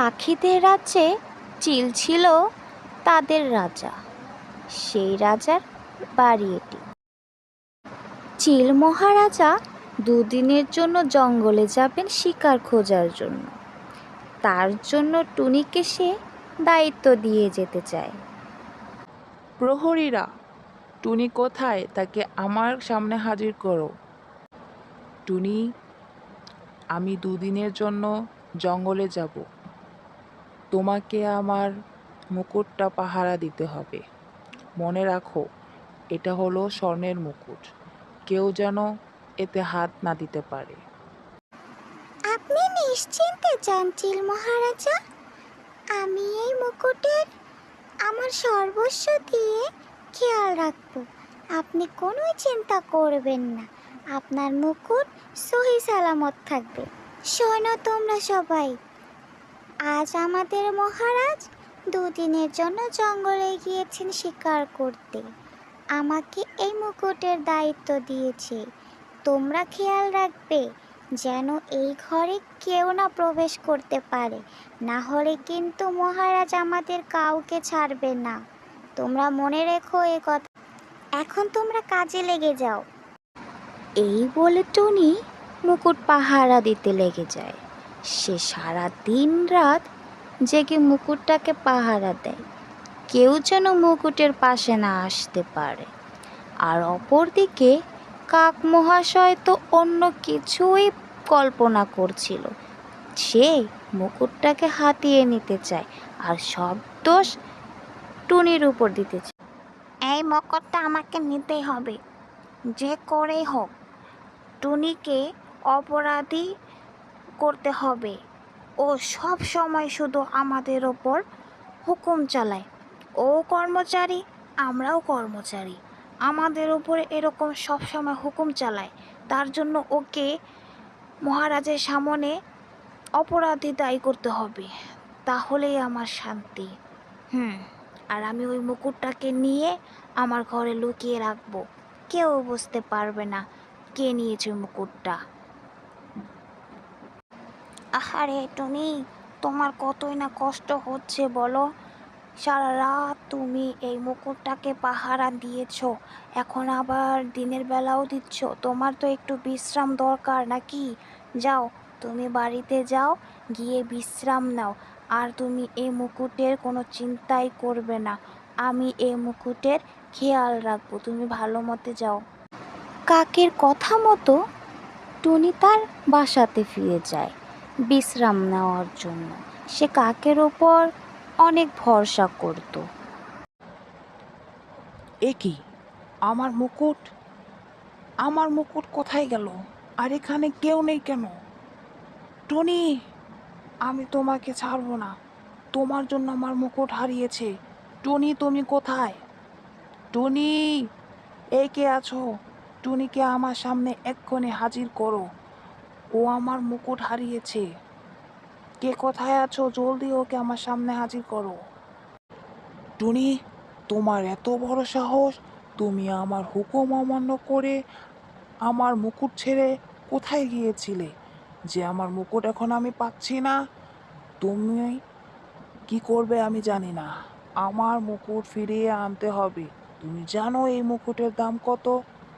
পাখিদের রাজ্যে চিল ছিল তাদের রাজা। সেই রাজার বাড়ি এটি। চিল মহারাজা দুদিনের জন্য জঙ্গলে যাবেন শিকার খোঁজার জন্য। তার জন্য টুনিকে সে দায়িত্ব দিয়ে যেতে চায়। প্রহরীরা, টুনি কোথায়? তাকে আমার সামনে হাজির করো। টুনি, আমি দুদিনের জন্য জঙ্গলে যাব। তোমাকে আমার মুকুটটা পাহারা দিতে হবে। মনে রাখো, এটা হলো স্বর্ণের মুকুট। কেউ যেন এতে হাত না দিতে পারে। আপনি নিশ্চিন্তে যান, চিল মহারাজা। আমি এই মুকুটের আমার সর্বস্ব দিয়ে খেয়াল রাখব। আপনি কোনো চিন্তা করবেন না। আপনার মুকুট সহি সালামত থাকবে। শোনো তোমরা সবাই। আজ আমাদের মহারাজ দুদিনের জন্য জঙ্গলে গিয়েছেন শিকার করতে। আমাকে এই মুকুটের দায়িত্ব দিয়েছে। তোমরা খেয়াল রাখবে, যেন এই ঘরে কেউ না প্রবেশ করতে পারে। না হলে কিন্তু মহারাজ আমাদের কাউকে ছাড়বে না। তোমরা মনে রেখো এ কথা। এখন তোমরা কাজে লেগে যাও। এই বলে টুনি মুকুট পাহারা দিতে লেগে যায়। সে সারা দিন রাত জেগে মুকুটটাকে পাহারা দেয়। কেউ যেন মুকুটের পাশে না আসতে পারে। আর অপরদিকে কাক মহাশয় তো অন্য কিছুই কল্পনা করছিল। সে মুকুটটাকে হাতিয়ে নিতে চায় আর সব দোষ টুনির উপর দিতে চায়। এই মুকুটটা আমাকে নিতেই হবে, যে করেই হোক। টুনিকে অপরাধী করতে হবে। ও সব সময় শুধু আমাদের ওপর হুকুম চালায়। ও কর্মচারী, আমরাও কর্মচারী। আমাদের উপরে এরকম সব সময় হুকুম চালায়। তার জন্য ওকে মহারাজের সামনে অপরাধী দায়ী করতে হবে। তাহলেই আমার শান্তি। হুম, আর আমি ওই মুকুটটাকে নিয়ে আমার ঘরে লুকিয়ে রাখব। কেউ বুঝতে পারবে না কে নিয়েছে মুকুটটা। আহারে টুনি তোমার কতই না কষ্ট হচ্ছে বলো? সারা রাত তুমি এই মুকুটটাকে পাহারা দিয়েছ, এখন আবার দিনের বেলাও দিচ্ছ। তোমার তো একটু বিশ্রাম দরকার নাকি? যাও, তুমি বাড়িতে যাও, গিয়ে বিশ্রাম নাও। আর তুমি এই মুকুটের কোনো চিন্তাই করবে না। আমি এই মুকুটের খেয়াল রাখব, তুমি ভালো মতে যাও। কাকের কথা মতো টুনি তার বাসাতে ফিরে যায়। বিশ্রাম নেওয়ার জন্য। সে কাকের ওপর অনেক ভরসা করত। এ কি? আমার মুকুট? আমার মুকুট কোথায় গেল? আর এখানে কেউ নেই কেন? টনি, আমি তোমাকে ছাড়বো না। তোমার জন্য আমার মুকুট হারিয়েছে। টনি, তুমি কোথায়? টনি এই কে আছো? টুনিকে আমার সামনে এক্ষণে হাজির করো। ও আমার মুকুট হারিয়েছে। কে কোথায় আছো? জলদি ওকে আমার সামনে হাজির করো। টুনি, তোমার এত বড় সাহস, তুমি আমার হুকুম অমান্য করে আমার মুকুট ছেড়ে কোথায় গিয়েছিলে? যে আমার মুকুট এখন আমি পাচ্ছি না, তুমি কি করবে আমি জানি না। আমার মুকুট ফিরিয়ে আনতে হবে। তুমি জানো এই মুকুটের দাম কত?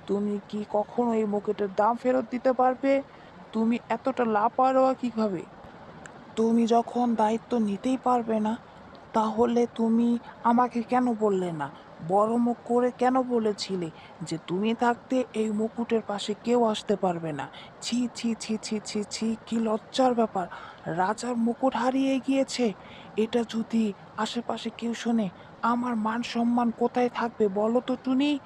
তুমি কি কখনো এই মুকুটের দাম ফেরত দিতে পারবে? তুমি এতটা লাপারোয়া কীভাবে? তুমি যখন দায়িত্ব নিতেই পারবে না, তাহলে তুমি আমাকে কেন বললে না? বড় মুখ করে কেন বলেছিলে যে তুমি থাকতে এই মুকুটের পাশে কেউ আসতে পারবে না? ছি ছি ছি ছি ছি ছি, কি লজ্জার ব্যাপার। রাজার মুকুট হারিয়ে গিয়েছে। এটা যদি আশেপাশে কেউ শোনে, আমার মান সম্মান কোথায় থাকবে বলো তো টুনি।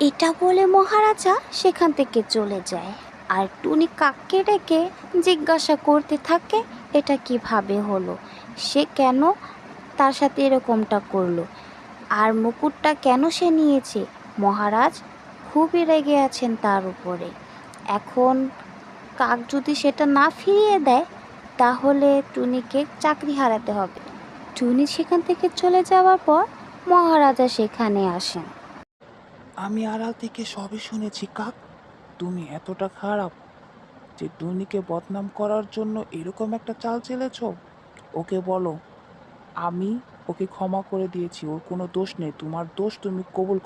এটা বলে মহারাজা সেখান থেকে চলে যায়। আর টুনি কাককে ডেকে জিজ্ঞাসা করতে থাকে, এটা কীভাবে হলো? সে কেন তার সাথে এরকমটা করল? আর মুকুটটা কেন সে নিয়েছে? মহারাজ, খুবই রেগে আছেন তার উপরে। এখন কাক যদি সেটা না ফিরিয়ে দেয়, তাহলে টুনিকে চাকরি হারাতে হবে। টুনি সেখান থেকে চলে যাওয়ার পর মহারাজা সেখানে আসেন। আমি আড়াল থেকে সবই শুনেছি, কাক। তুমি এতটা খারাপ যে টুনিকে বদনাম করার জন্য এরকম একটা চাল চেলেছ? ওকে বলো, আমি ওকে ক্ষমা করে দিয়েছি, ওর কোনো দোষ নেই। তোমার দোষ তুমি কবুল করো